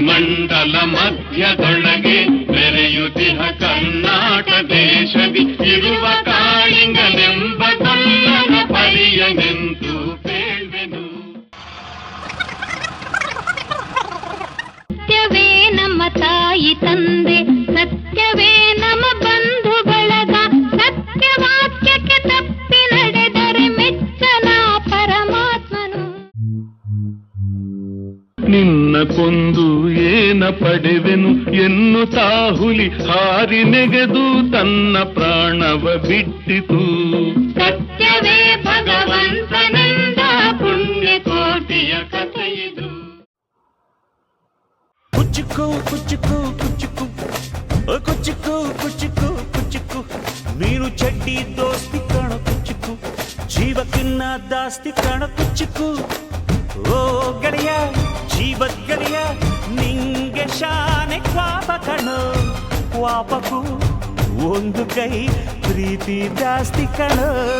ಮಂಡಲ ಮಧ್ಯದೊಳಗೆ ಮೆರೆಯುತಿಹ ಕರ್ನಾಟ ದೇಶದಿ ಇರುವ ಕಾಳಿಂಗನೆಂಬ ಕೊಲ್ಲನ ಪರಿಯನೆಂದು ಬೇಳ್ವೆನು ನಮ್ಮ ತಾಯಿ ತಂದೆ ನಿನ್ನ ಕೊಂದು ಏನ ಪಡೆವೆನು ಎನ್ನು ತಾಹುಲಿ ಹಾರಿ ನೆಗೆದು ತನ್ನ ಪ್ರಾಣವ ಬಿಟ್ಟಿತು. ಸತ್ಯವೇ ಭಗವಂತನೆಂದ ಪುಣ್ಯ ಕೋಟಿಯ ಕಥೆಯಿದು ಕುಚ್ಚುಕು ಕುಚ್ಚುಕು ಕುಚ್ಚುಕು ಕುಚ್ಚುಕು ಕುಚ್ಚುಕು ಕುಚ್ಚುಕು ನೀನು ಚಡ್ಡಿ ದೋಸ್ತಿ ಕಾಣ ಕುಚ್ಚುಕು ಜೀವಕ್ಕಿನ್ನ ದಾಸ್ತಿ ಕಾಣ ಕುಚ್ಚುಕು ಓ ಗೆಳೆಯ ನಿಂಗೆ ಶಾನೆ ಕ್ವಾಪ ಕಣೋ. ಪಾಪಕ್ಕೂ ಒಂದು ಕೈ ಪ್ರೀತಿ ಜಾಸ್ತಿ ಕಣೋ.